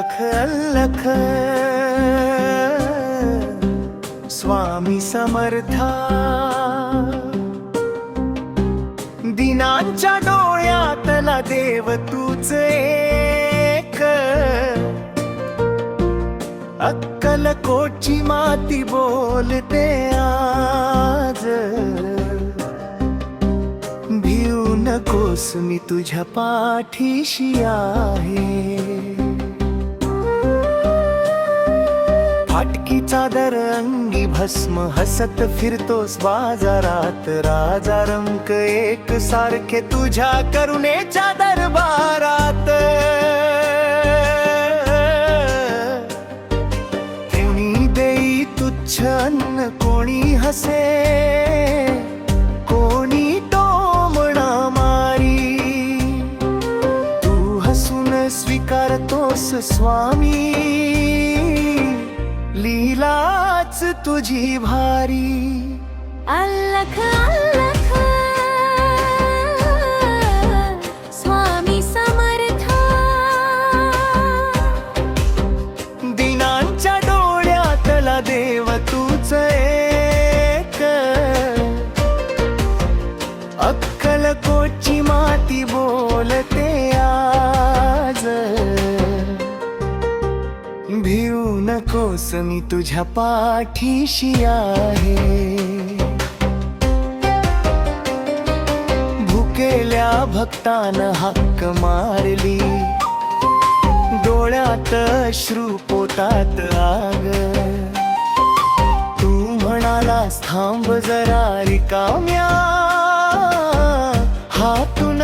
अल्लख लख. स्वामी समर्था. दिनांच्या डोळ्यातला देव तूच एक. अक्कल कोची माती बोलते आज. भिऊ नकोस मी तुझ्या पाठीशी आहे. फाटकी चादर अंगी भस्म हसत फिरतोस बाजारात. राजा रंक एक सारखे तुझ्या करुणेच्या दरबारात कोणी देई तुच्छ अन्न कोणी हसे. कोणी टोमणा मारी. तू हसून स्वीकारतोस स्वामी. तुझी भारी अल्लख अल्लख मी तुझ्या पाठीशी आहे. भुकेल्या भक्तान हक्क मारली. डोळ्यात श्रू पोटात आग. तू म्हणाला थांब जरा रिकाम्या हातून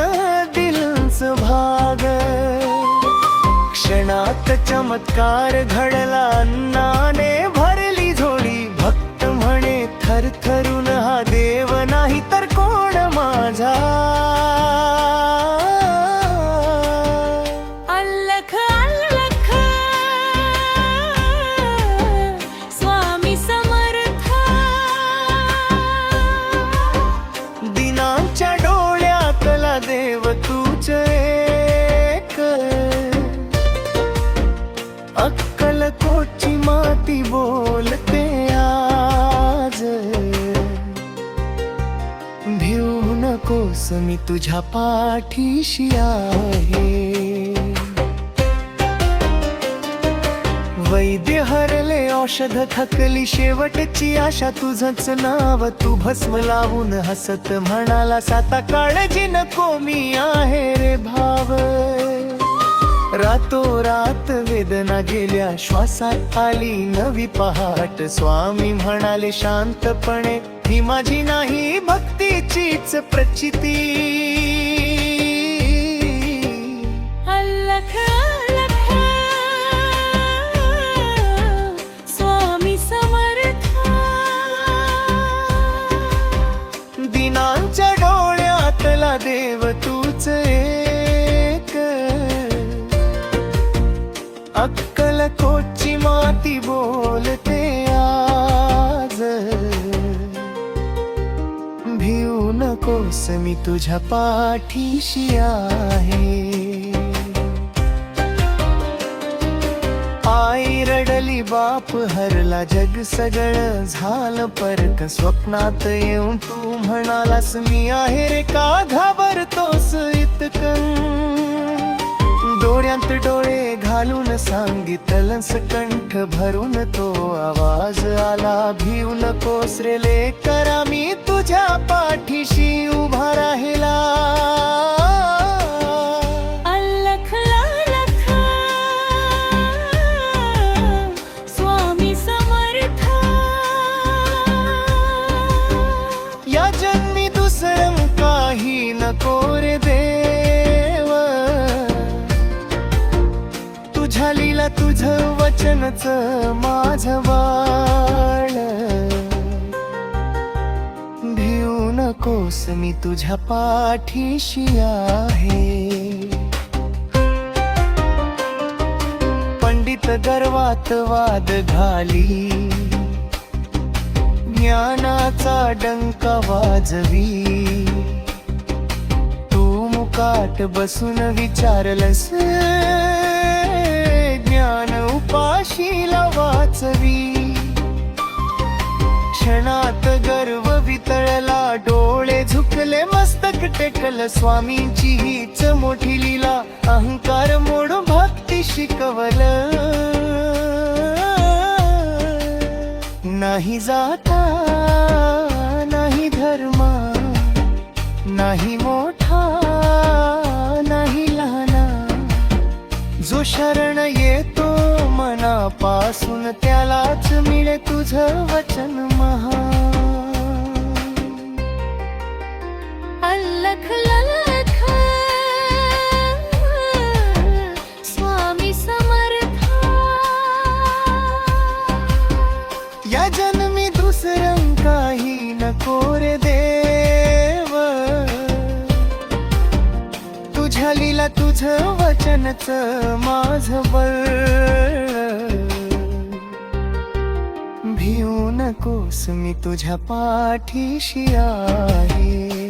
दिलच भाग. क्षणात चमत्कार घडला अन्नाने तुझ्या पाठीशी आहे. वैद्य हरले औषध थकली शेवटची आशा तुझच नाव. तू भस्म लावून हसत म्हणाला साता काळजी नको मी आहे रे भाव. रातो रात वेदना गेल्या श्वासात आली नवी पहाट. स्वामी म्हणाले शांतपणे ही माझी नाही भक्तीचीच प्रचिती. अल्लख स्वामी समर्था. दिनांच्या डोळ्यातला देव तूच एक. अक्कल कोची माती बोलते. नकोस मी तुझ्या पाठीशी आहे? आई रडली बाप हरला जग सगळं झालं परक स्वप्नात येऊन तू म्हणालास मी आहे रे का घाबरतोस इतकं? डोळ्यात डोळे घालून सांगितलंस कंठ भरून तो आवाज आला भिऊ नकोस रे लेकरा मी तू वचनच माझ भिऊ नकोस मी तुझ्या पाठीशी आहे. पंडित गर्वात वाद घाली. ज्ञानाचा डंका वाजवी. तू मुकाट बसून विचारलंस पाशीला वाचवी क्षणात गर्व वितळला डोळे झुकले मस्तक टेकल स्वामींची. हीच मोठी लीला अहंकार मोडून भक्ती शिकवल. नाही जाता नाही धर्म नाही मो पासून त्यालाच मिळे तुझं वचन महा अल्लख लल्लख स्वामी समर्थ. या जन्मी दुसरं काही नको रे देव. तुझ्या लीला तुझं वचनच माझ बळ भिऊ नकोस मी तुझ्या पाठीशी आहे.